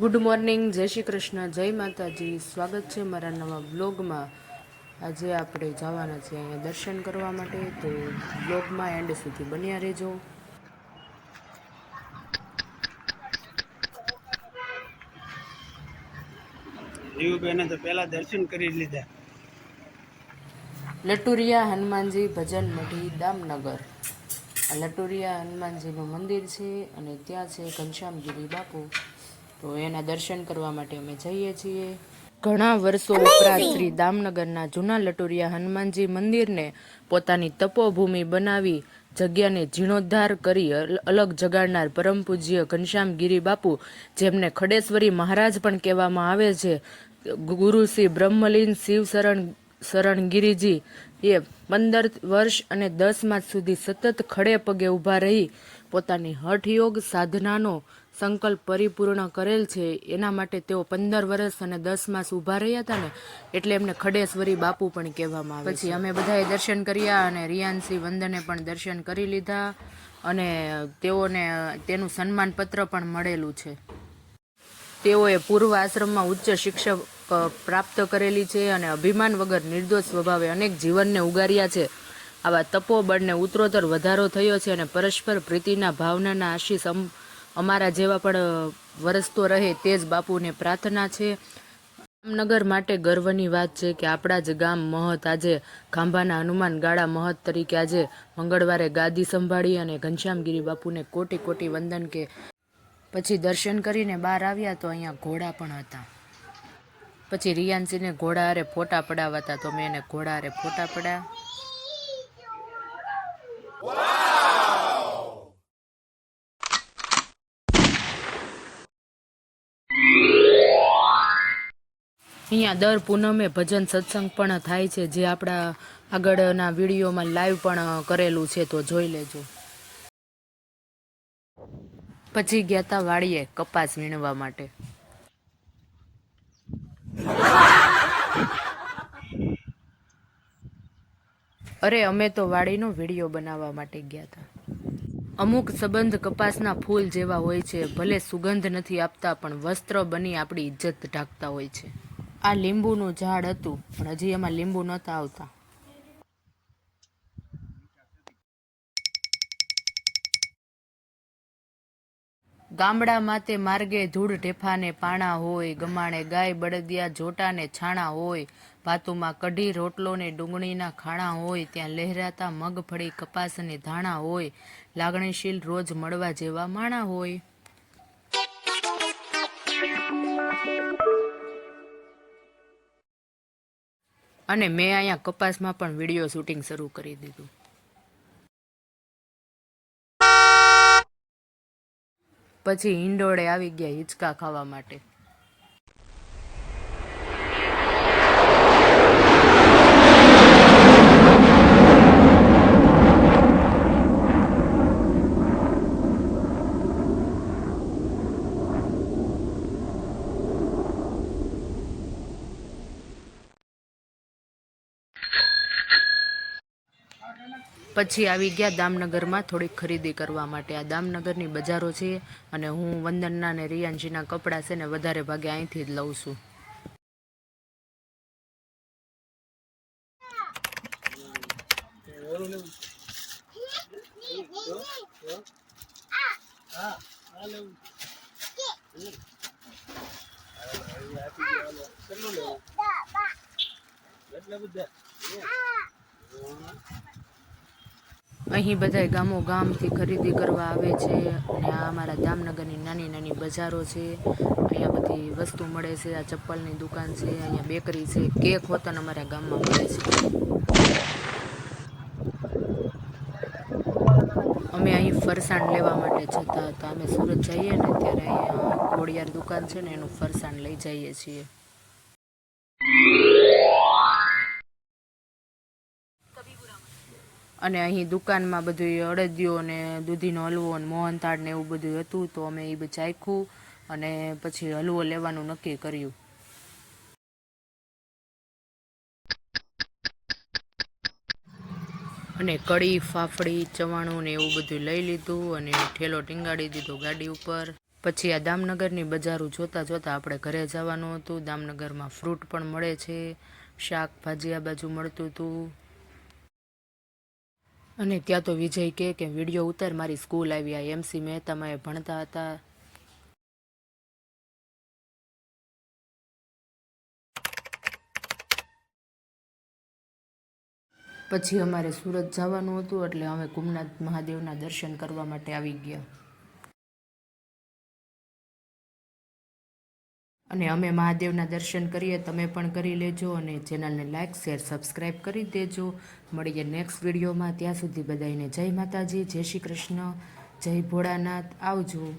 Good morning જય શ્રી કૃષ્ણ જય માતાજી. સ્વાગત છે મારા નવા બ્લોગમાં આજે આપણે જવાના છીએ અહીંયા દર્શન કરવા માટે તો બ્લોગમાં એન્ડ સુધી બન્યા રહેજો. રીવુબેને તો પહેલા દર્શન કરી લીધા. લટુરિયા હનુમાનજી ભજન મઢી દામનગર. આ લટુરિયા હનુમાનજીનું મંદિર છે અને ત્યાં છે ઘનશ્યામગીરી બાપુ. તો એના દર્શન કરવા માટે અમે જઈએ છીએ. ઘણા વર્ષો ઉપરાંત શ્રી દામનગરના જૂના લટુરિયા હનુમાનજી મંદિરને પોતાની તપોભૂમિ બનાવી જગ્યાને જીર્ણોદ્ધાર કરી અલગ જગાડનાર પરમ પૂજ્ય ઘનશ્યામ ઘનશ્યામગીરી બાપુ જેમને ખડેશ્વરી મહારાજ પણ કહેવામાં આવે છે ગુરુ શ્રી બ્રહ્મલીન શિવ શરણ શરણગીરીજી એ પંદર વર્ષ અને દસ માસ સુધી સતત ખડે પગે ઊભા રહી પોતાની હઠયોગ સાધનાનો સંકલ્પ પરિપૂર્ણ કરેલ છે. એના માટે તેઓ પંદર વર્ષ અને દસ માસ ઊભા રહ્યા હતા ને એટલે એમને ખડેશ્વરી બાપુ પણ કહેવામાં આવે પછી અમે બધાએ દર્શન કર્યા અને રિયાનસિંહ વંદને પણ દર્શન કરી લીધા અને તેઓને તેનું સન્માન પત્ર પણ મળેલું છે. તેઓએ પૂર્વ આશ્રમમાં ઉચ્ચ શિક્ષક પ્રાપ્ત કરેલી છે અને અભિમાન વગર નિર્દોષ સ્વભાવે અનેક જીવનને ઉગાર્યા છે. આવા તપોબળને ઉત્તરોત્તર વધારો થયો છે અને પરસ્પર પ્રીતિના ભાવનાના આશીષ અમ- અમારા જેવા પણ વરસતો રહે તે જ બાપુને પ્રાર્થના છે. જામનગર માટે ગર્વની વાત છે કે આપણા જ ગામ મહત આજે ખાંભાના હનુમાન ગાળા મહત તરીકે આજે મંગળવારે ગાદી સંભાળી અને ઘનશ્યામગીરી બાપુને કોટી કોટી વંદન કે પછી દર્શન કરીને બહાર આવ્યા તો અહીંયા ઘોડા પણ હતા. પછી રિયાનસિંહને ઘોડા હારે ફોટા પડાવતા તો મેં એને ઘોડા હારે ફોટા પડાયા. અહીંયા દર પૂનમે ભજન સત્સંગ પણ થાય છે, જે આપણા આગળના વિડીયોમાં લાઈવ પણ કરેલું છે, તો જોઈ લેજો. પછી ગયા તા વાડીએ કપાસ વીણવા માટે. અરે, અમે તો વાડીનો વીડિયો બનાવવા માટે ગયા હતા અમુક સંબંધ કપાસના ફૂલ જેવા હોય છે, ભલે સુગંધ નથી આપતા, પણ વસ્ત્ર બની આપણી ઇજ્જત ઢાંકતા હોય છે. આ લીંબુનું ઝાડ હતું, પણ હજી એમાં લીંબુ નહોતા આવતા. ગામડામાં તે માર્ગે ધૂળ ઢેફાને પાણા હોય, ગમાણે ગાય બળદિયા જોટાને છાણા હોય, ભાતુમાં કઢી રોટલો ને ડુંગળીના ખાણા હોય, ત્યાં લહેરાતા મગફળી કપાસ અને ધાણા હોય, લાગણીશીલ રોજ મળવા જેવા માણા હોય. અને મેં અહીંયા કપાસમાં પણ વીડિયો શૂટિંગ શરૂ કરી દીધું. પછી હિંડોળે આવી ગયા હિંચકા ખાવા માટે. પછી આવી ગયા દામનગરમાં થોડીક ખરીદી કરવા માટે. આ દામનગરની બજારો છે અને હું વંદનના અને રિયાનજીના કપડાં છે ને વધારે ભાગે અહીંથી જ લઉં છું. બધા અહીં બધાય ગામો ગામથી ખરીદી કરવા આવે છે અને આ અમારા જામનગરની નાની નાની બજારો છે. અહીંયા બધી વસ્તુ મળે છે. આ ચપ્પલની દુકાન છે. અહીંયા બેકરી છે. કેક હોતન અમારા ગામમાં મળે છે. અમે અહીં ફરસાણ લેવા માટે જતા હતા. અમે સુરત જઈએ ને ત્યારે અહીંયા ઘોડિયાર દુકાન છે ને એનું ફરસાણ લઈ જઈએ છીએ. અને અહીં દુકાનમાં બધું અડદિયો ને દૂધીનો હલવો ને મોહનથાળ ને એવું બધું હતું, તો અમે એ ચાખ્યું અને પછી હલવો લેવાનું નક્કી કર્યું. અને કઢી, ફાફડી, ચવાણું ને એવું બધું લઈ લીધું અને ઠેલો ટીંગાડી દીધો ગાડી ઉપર. પછી આ દામનગરની બજારો જોતાં જોતાં આપણે ઘરે જવાનું હતું. દામનગરમાં ફ્રૂટ પણ મળે છે. શાકભાજી આ બાજુ મળતું હતું. અને ત્યાં તો વિજય કહે કે વીડિયો ઉતાર, મારી સ્કૂલ આવી, આ એમસી મહેતામાં એ ભણતા હતા. પછી અમારે સુરત જવાનું હતું, એટલે અમે કુમનાથ મહાદેવના દર્શન કરવા માટે આવી ગયા. અને અમે મહાદેવના દર્શન કરીએ, તમે પણ કરી લેજો અને ચેનલને લાઇક શેર સબસ્ક્રાઈબ કરી દેજો. મળીએ નેક્સ્ટ વિડીયોમાં ત્યાં સુધી બધાને જય માતાજી, જય શ્રી કૃષ્ણ, જય ભોળાનાથ. આવજો.